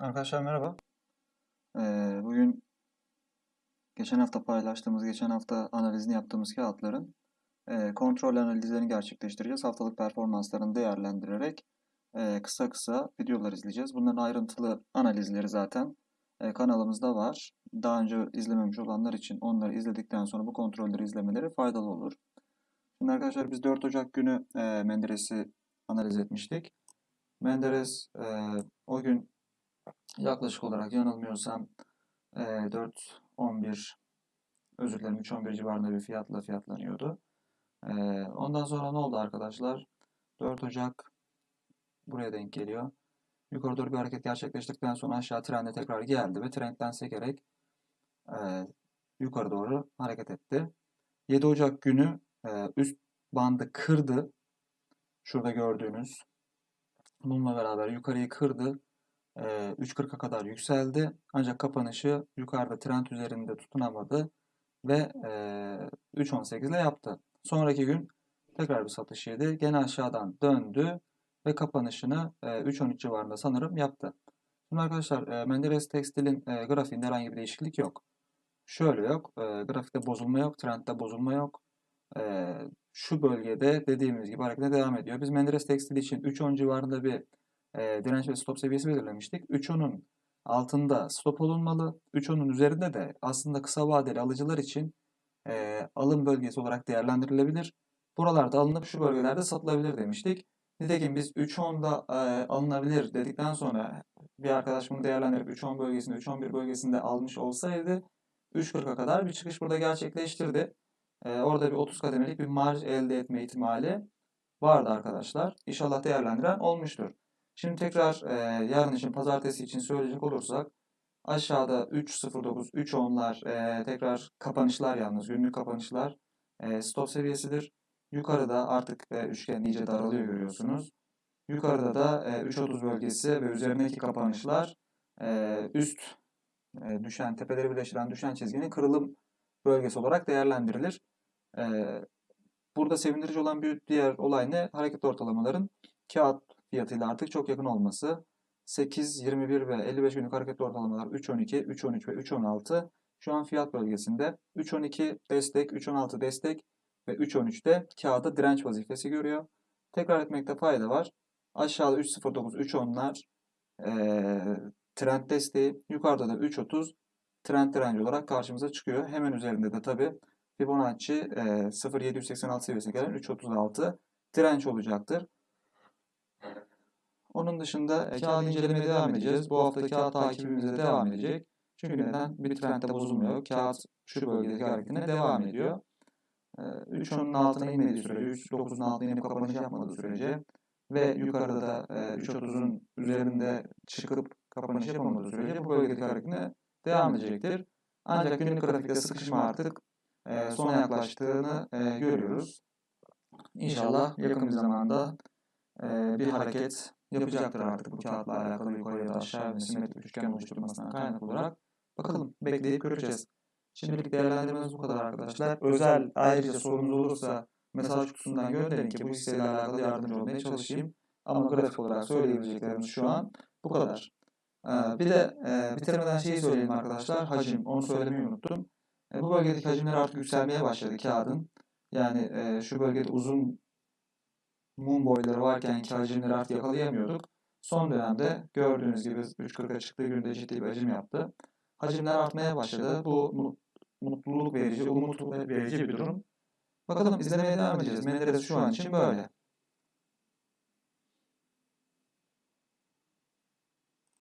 Arkadaşlar merhaba. Ee, bugün geçen hafta paylaştığımız, geçen hafta analizini yaptığımız kağıtların e, kontrol analizlerini gerçekleştireceğiz. Haftalık performanslarını değerlendirerek e, kısa kısa videolar izleyeceğiz. Bunların ayrıntılı analizleri zaten e, kanalımızda var. Daha önce izlememiş olanlar için onları izledikten sonra bu kontrolleri izlemeleri faydalı olur. Şimdi arkadaşlar biz 4 Ocak günü e, Menderes'i analiz etmiştik. Menderes e, o gün yaklaşık olarak yanılmıyorsam e, 4.11 özür dilerim 3.11 civarında bir fiyatla fiyatlanıyordu. E, ondan sonra ne oldu arkadaşlar? 4 Ocak buraya denk geliyor. Yukarı doğru bir hareket gerçekleştikten sonra aşağı trende tekrar geldi ve trendden sekerek e, yukarı doğru hareket etti. 7 Ocak günü e, üst bandı kırdı. Şurada gördüğünüz. Bununla beraber yukarıyı kırdı. E, 3.40'a kadar yükseldi. Ancak kapanışı yukarıda trend üzerinde tutunamadı ve e, 3.18 ile yaptı. Sonraki gün tekrar bir satış yedi. Gene aşağıdan döndü ve kapanışını e, 3.13 civarında sanırım yaptı. Şimdi arkadaşlar Menderes Tekstil'in grafiğinde herhangi bir değişiklik yok. Şöyle yok. Grafikte bozulma yok. Trendde bozulma yok. Şu bölgede dediğimiz gibi harekete devam ediyor. Biz Menderes Tekstil için 3.10 civarında bir e, direnç ve stop seviyesi belirlemiştik. 3.10'un altında stop olunmalı. 3.10'un üzerinde de aslında kısa vadeli alıcılar için e, alım bölgesi olarak değerlendirilebilir. Buralarda alınıp şu bölgelerde satılabilir demiştik. Nitekim biz 3.10'da e, alınabilir dedikten sonra bir arkadaş bunu değerlendirip 3.10 bölgesinde, 3.11 bölgesinde almış olsaydı 3.40'a kadar bir çıkış burada gerçekleştirdi. E, orada bir 30 kademelik bir marj elde etme ihtimali vardı arkadaşlar. İnşallah değerlendiren olmuştur. Şimdi tekrar e, yarın için pazartesi için söyleyecek olursak aşağıda 3.09, 3.10'lar e, tekrar kapanışlar yalnız günlük kapanışlar e, stop seviyesidir. Yukarıda artık e, üçgen iyice daralıyor görüyorsunuz. Yukarıda da e, 3.30 bölgesi ve üzerindeki kapanışlar e, üst e, düşen tepeleri birleştiren düşen çizginin kırılım bölgesi olarak değerlendirilir. E, burada sevindirici olan bir diğer olay ne? Hareket ortalamaların kağıt fiyatıyla artık çok yakın olması. 8, 21 ve 55 günlük hareket ortalamalar 3.12, 3.13 ve 3.16 şu an fiyat bölgesinde. 3.12 destek, 3.16 destek ve 3.13'te kağıda direnç vazifesi görüyor. Tekrar etmekte fayda var. Aşağıda 3.09, 3.10'lar e, trend desteği. Yukarıda da 3.30 trend direnci olarak karşımıza çıkıyor. Hemen üzerinde de tabi Fibonacci e, 0.786 seviyesine gelen 3.36 direnç olacaktır. Onun dışında e, kağıt incelemeye devam edeceğiz. Bu hafta kağıt takibimize devam edecek. Çünkü neden? Bir trendde bozulmuyor. Kağıt şu bölgedeki hareketine devam ediyor. 3.10'un altına inmediği sürece, 3.9'un altına inip kapanış yapmadığı sürece ve yukarıda da 3.30'un üzerinde çıkıp kapanış yapamadığı sürece bu bölgedeki hareketine devam edecektir. Ancak günlük grafikte sıkışma artık sona yaklaştığını görüyoruz. İnşallah yakın bir zamanda bir hareket yapacaktır artık bu kağıtla alakalı yukarıya da aşağı ve simetrik üçgen oluşturmasına kaynak olarak. Bakalım bekleyip göreceğiz. Şimdilik değerlendirmemiz bu kadar arkadaşlar. Özel ayrıca sorunuz olursa mesaj kutusundan gönderin ki bu hisseyle alakalı yardımcı olmaya çalışayım. Ama grafik olarak söyleyebileceklerimiz şu an bu kadar. Bir de bitirmeden şeyi söyleyeyim arkadaşlar. Hacim. Onu söylemeyi unuttum. Bu bölgedeki hacimler artık yükselmeye başladı kağıdın. Yani şu bölgede uzun mum boyları varken ki hacimleri artık yakalayamıyorduk. Son dönemde gördüğünüz gibi 3.40'a çıktığı günde ciddi bir hacim yaptı. Hacimler artmaya başladı. Bu mutluluk verici, umut verici bir durum. Bakalım izlemeye devam edeceğiz. Menderes şu an için böyle.